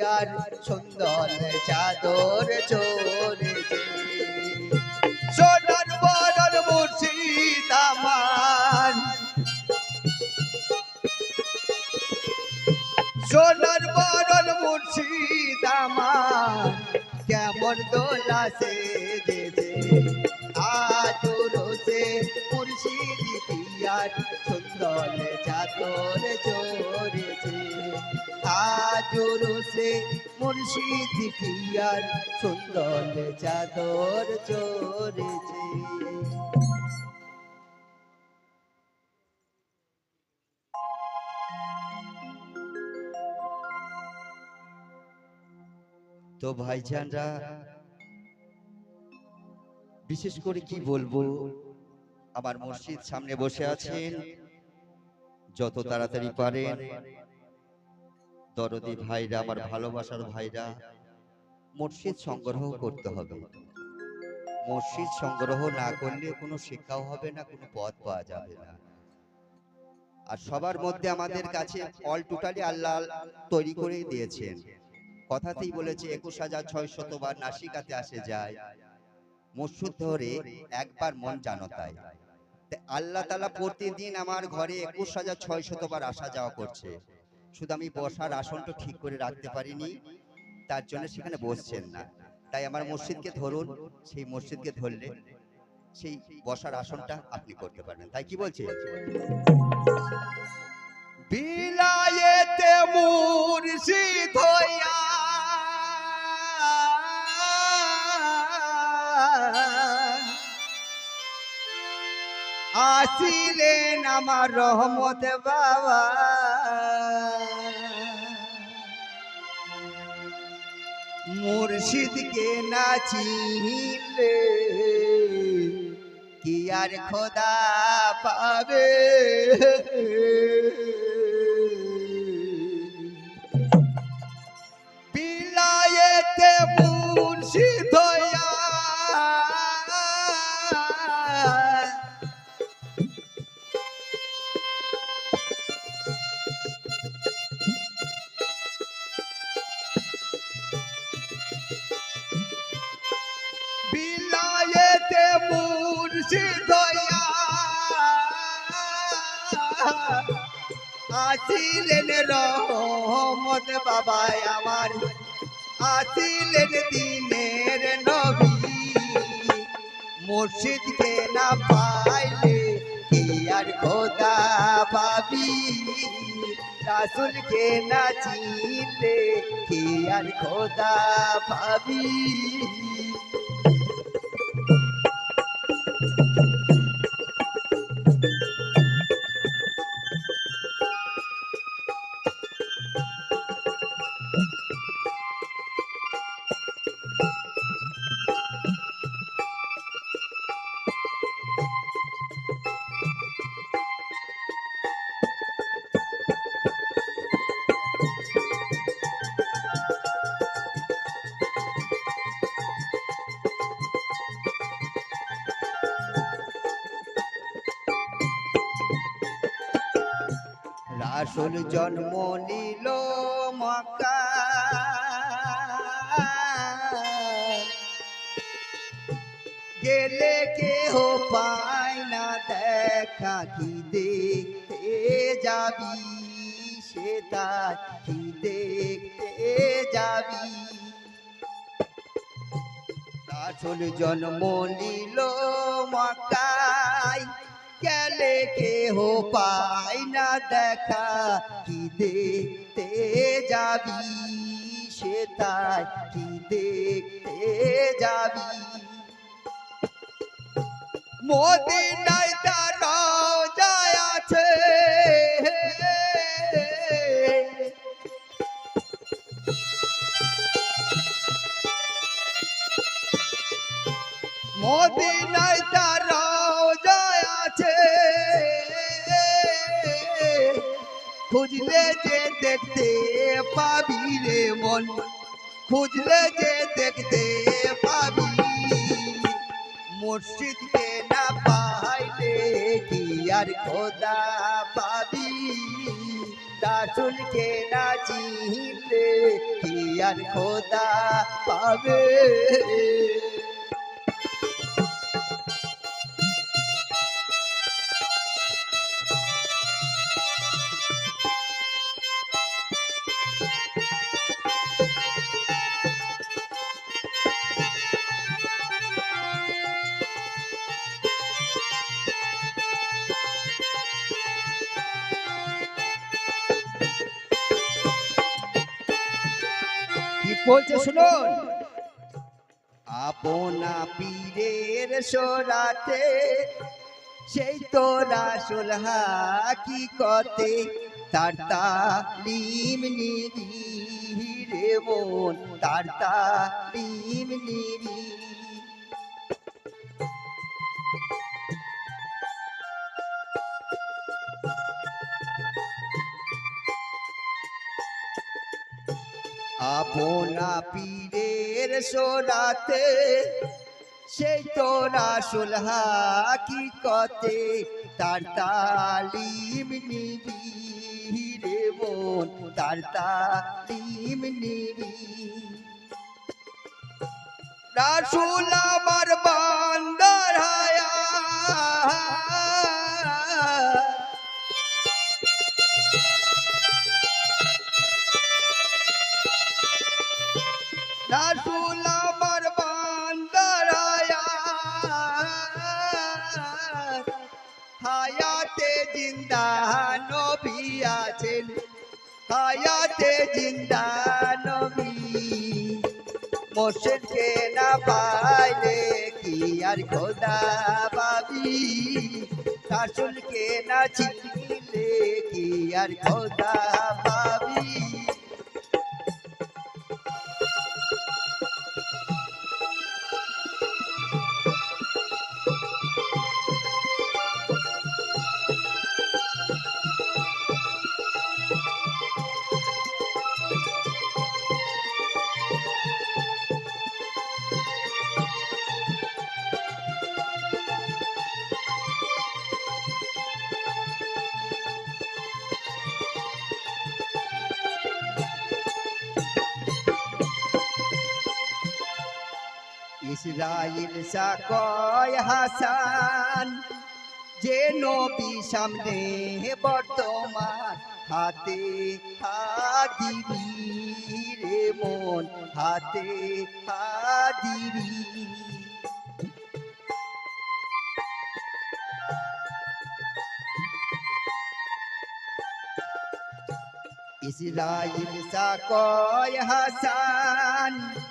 আর সুন্দর চাদর চড়েছে। সোনার বড়র মুর্শিদ আমার। সোনার বড়র মুর্শিদ আমার। কেমন দোলা সেজেছে। আজ রোসে মুর্শিদ পিয়ার সুন্দর চাদর চড়েছে। আজ রোসে মুর্শিদ পিয়ার সুন্দর চাদর চড়েছে। তো ভাইজানরা, বিশেষ করে কি বলব, আমার মসজিদ সামনে বসে আছেন, যত তাড়াতাড়ি পারেন দরদি ভাইরা, আমার ভালোবাসার ভাইরা, মসজিদ সংগ্রহ করতে হবে। মসজিদ সংগ্রহ না করলে কোনো শিক্ষাও হবে না, কোনো পথ পাওয়া যাবে না। আর সবার মধ্যে আমাদের কাছে অল টোটালি আল্লাহ তৈরি করে দিয়েছেন। কথাতেই বলেছে, একুশ হাজার ছয় শতবার নাসিকাতে আসে যায় মসুদ ধরে একবার মন জানো তাই। আল্লাহ তালা প্রতিদিন আমার ঘরে একুশ হাজার ছয় শতবার আসা যাওয়া করছে। শুধু আমি বসার আসনটা ঠিক করে রাখতে পারিনি, তার জন্য সেখানে বসছেন না। তাই আমার মসজিদকে ধরুন, সেই মসজিদকে ধরলে সেই বসার আসনটা আপনি করতে পারবেন। তাই কি বলছে? বিলায়েতে মুর্শিদ হইয়া আসিলেন আমার রহমত বাবা। মুর্শিদকে না চিনলে কি আর খোদা পাবে? বিলায়েতে মুর্শিদ মুর্শিদ হইয়া আসিলেন রহমত বাবাই আমার। আসিলেন দিনের নবী। মুর্শিদকে না পাইলে কি আর খোদা পাবি? রাসুলকে না চিনলে কি আর খোদা পাবি? রাসুল জন্ম নিল গেলে কেহ পায় না, দেখা কি দেখতে যাবি? সে সেটা কি দেখতে যাবি? রাসুল জন্ম নিল মক্কায় গেলে কেহ পায় না দেখা? কি দেখতে যাবি সে তাই কি দেখতে যাবি? মদিনায় তার যায় আছে। মদিনায় তার খুঁজলে যে দেখতে পাবি রে মন। খুঁজলে যে দেখতে পাবি। মুর্শিদকে না পাইলে কি আর খোদা পাবি? রাসুলকে না চিনলে কি আর খোদা পাবে? বলছে শুনুন। আপনা পীরের সোরাতে সেই তোরা সোলহা কি কতে তার তালিম নিবি রে মন তার তালিম নিবি আপনা পীরের সোনাতে, সেই তোরা সুলহা কি কতে তার তালিম নিবি রে মন তার তালিম নিবি রাসুল আমার বান্দার হায়া রাসুল আমার বান্দার হায়াত জিন্দা নবী আছেন। হায়াতে জিন্দা নবী। মোর্শেদকে না পাইলে কি আর খোদা পাবি? রাসুলকে না চিনলে কি আর খোদা পাবি? ইসরাইল সাকয় হাসান। যে নবী সামনে বর্তমান, হাতে হাদিবি রে মন, হাতে হাদিবি ইসরাইল সাকয় হাসান।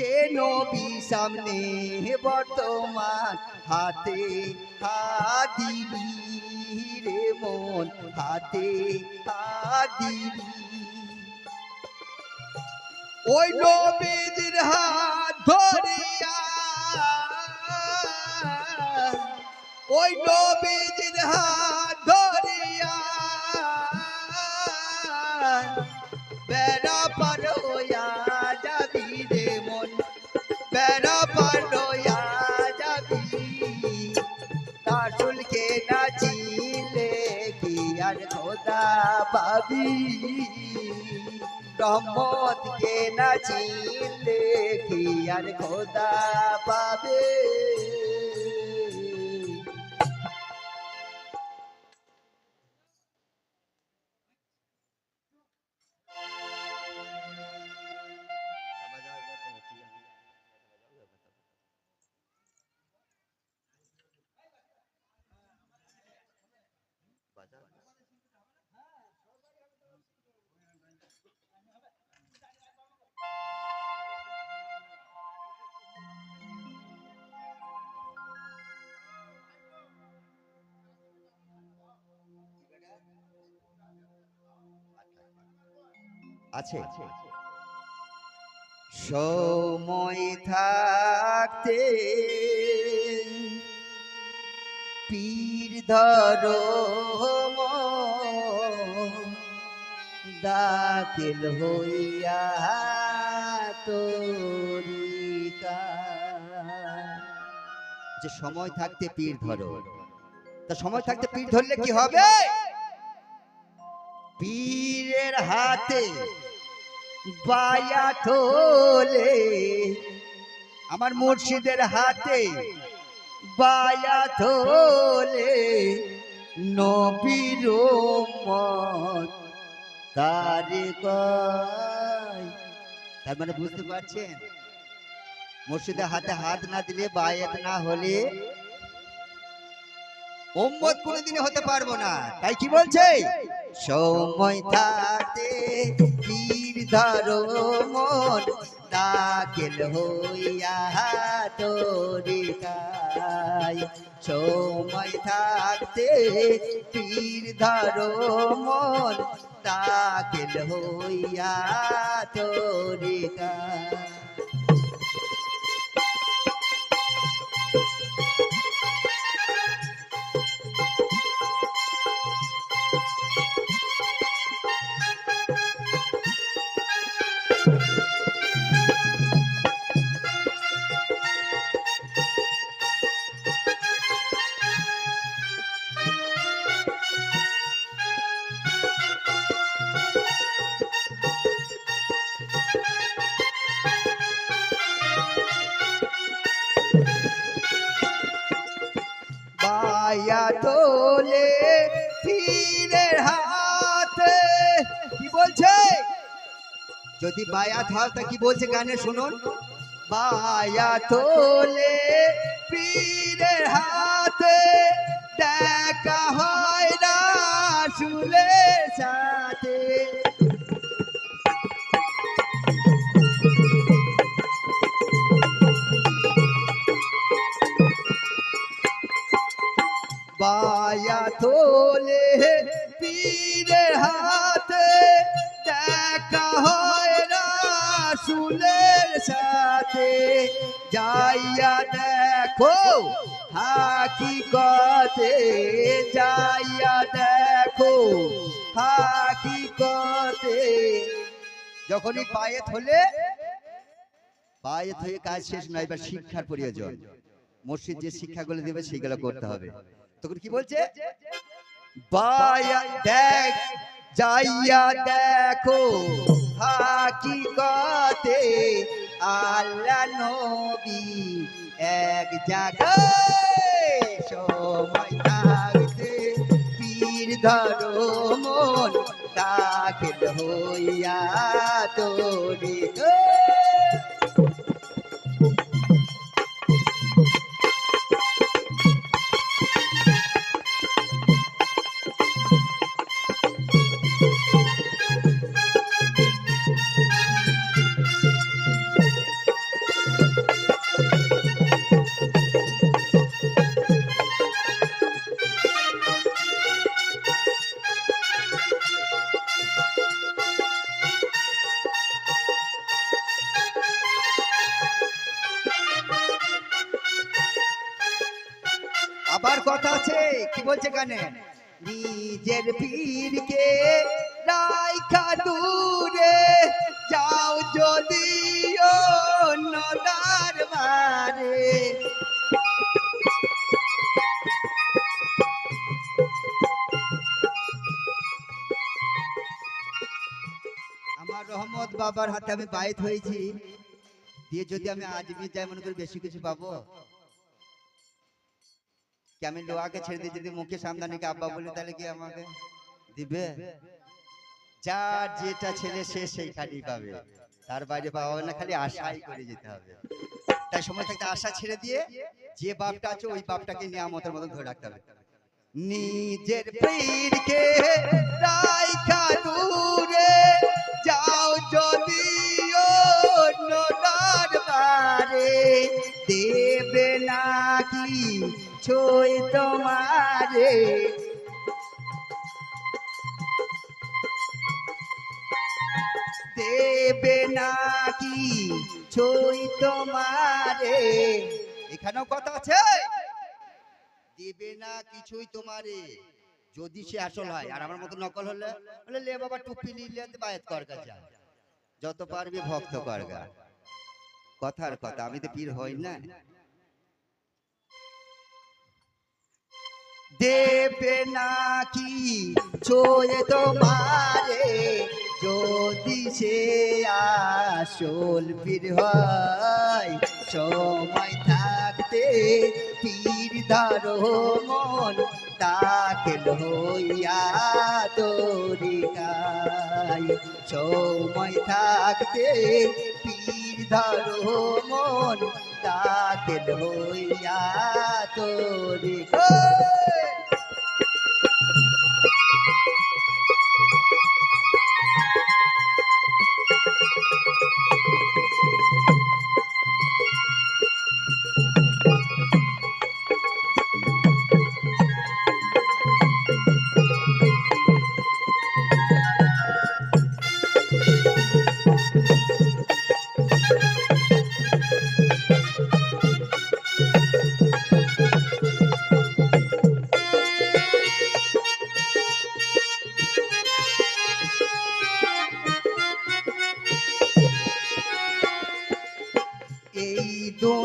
যে নবী সামনে বর্তমান হাতে হাদিবি রে মন, হাতে হাদিবি। ওই নবীর হাত ধরিয়া, ওই নবীর হাত ধরিয়া পাবি রহমতকে না চিনলে কি আর খোদা পাবে আছে। সময় থাকতে পীর ধরো দাখিল হইয়া তরিকা। যে সময় থাকতে পীর ধরো তা সময় থাকতে পীর ধরলে কি হবে? পীরের হাতে আমার মুর্শিদের হাতে বায়া তোলে। নবীর তারে মানে বুঝতে পারছেন? মুর্শিদের হাতে হাত না দিলে বায়াত না হলে উম্মত কোনোদিনই হতে পারব না। তাই কি বলছে? সময় থাকতে পীর ধরো মন দাখিল হইয়া তরিকায় সময় থাকতে পীর ধরো মন দাখিল হইয়া তরিকায় বায়া তোলে পীরের হাতে। কি বলছে? যদি বায়াত হয়, তা কি বলছে গানে শুনুন? বায়া তোলে পীরের হাতে। দেখা হয় না শুলে সাথে বায়া তোলে পীরের হাতে, দেখা হয় সাথে। যাইয়া দেখো হাকিকতে, যাইয়া দেখো হাকিকতে। যখনই পায়েত হলে পায়েত হয়ে কাজ শেষ নয়, এবার শিক্ষার প্রয়োজন। মসজিদ যে শিক্ষাগুলো দেবে সেগুলো করতে হবে। তখন কি বলছে? বায়া দেখ যাইয়া দেখো হাকিকতে আল্লাহ নবী এক জায়গায় সময় থাকতে পীর ধরো মন দাখিল হইয়া তোরে। কানে নিজের পীরকে রাইখা দূরে যাও যদি আমার রহমত বাবার হাতে আমি বাইত হয়েছি। দিয়ে যদি আমি আজমির যাই, মনে করি বেশি কিছু পাবো। কি আমি লোহাকে ছেড়ে দিয়ে যদি মুখে সামদানিকে আব্বা বলি তাহলে কি আমাকে দিবে যার যেটা ছেলে সে সেইখানেই পাবে তার বাইরে পাওয়া না খালি আশাই করে যেতে হবে তাই সময় থাকতে আশা ছেড়ে দিয়ে যে বাপটা আছে ওই বাপটাকে নিয়ামতের মতো ধরে রাখতে হবে নিজের পীরকে রাইখা দূরে যাও যদি ছই তোমারে। দেবে নাকি ছই তোমারে। এখানেও কথা আছে? দেবে না কিছুই তোমারে। যদি সে আসল হয়, আর আমার মতো নকল হলে, বলে, লে বাবা, টুপি নিলে বায়াত করগা যা। যত পারবি ভক্ত করগা কথার কথা, আমি তো পীর হই না। দেবে নাকি? ছোয়ে তোমারে, যদি সে আসল পীর হয়, সময় থাকতে পীর ধরো মন, তাকে লইয়া তরিকায় সময় থাকতে পীর ধরো মন, তাকে লইয়া তরিকায়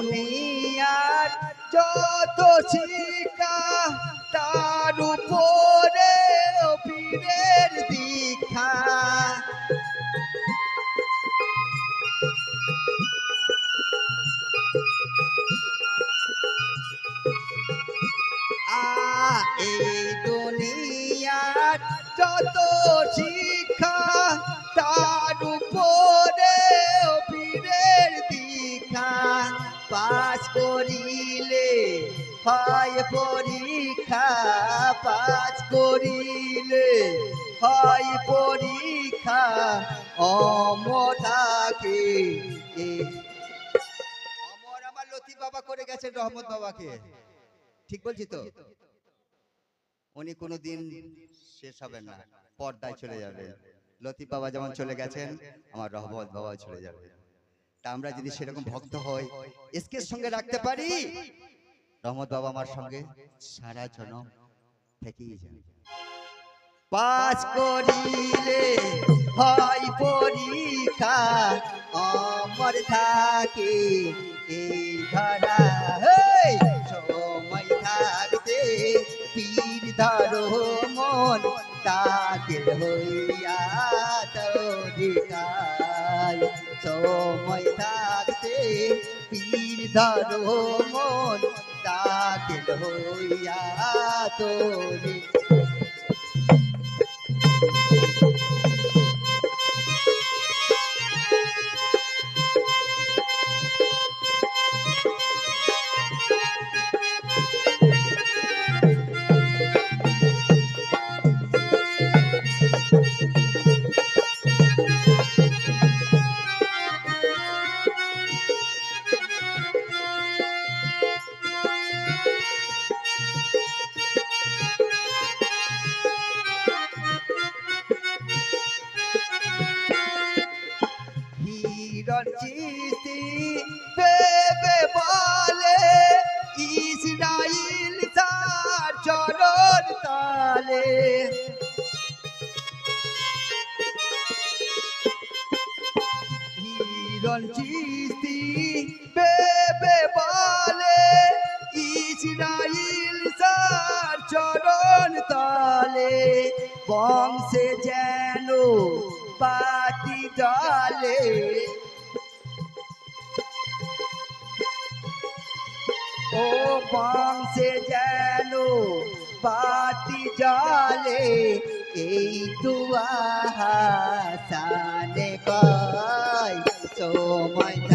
দুনিয়ার যত শিকা তার করিলে হয় পরীক্ষা অমতাকে অমর আমার লতিফ বাবা করে গেছেন রহমত বাবাকে। ঠিক বলছি তো? উনি কোনোদিন শেষ হবেন না, পর্দায় চলে যাবে। লতিফ বাবা যেমন চলে গেছেন, আমার রহমত বাবা চলে যাবে। তা আমরা যদি সেরকম ভক্ত হই, এসকে সঙ্গে রাখতে পারি? রহমত বাবা আমার সঙ্গে সারা জনম থেকেই যাবে পাস করিলে হয় পরীক্ষা অমর থাকে এই ধরা! সময় থাকতে পীর ধরো মন তাকে হইয়া তরিকায় সময় থাকতে পীর ধরো মন তাকে হইয়া তরিকায় হিরণ চিস্তি, বেবে বলে, ইসরাইল তার চরণ তালে, বংশে যেন পাতি জলে ও বংশে যেন পাতি জলে এই দুয়া সানে কয় সময়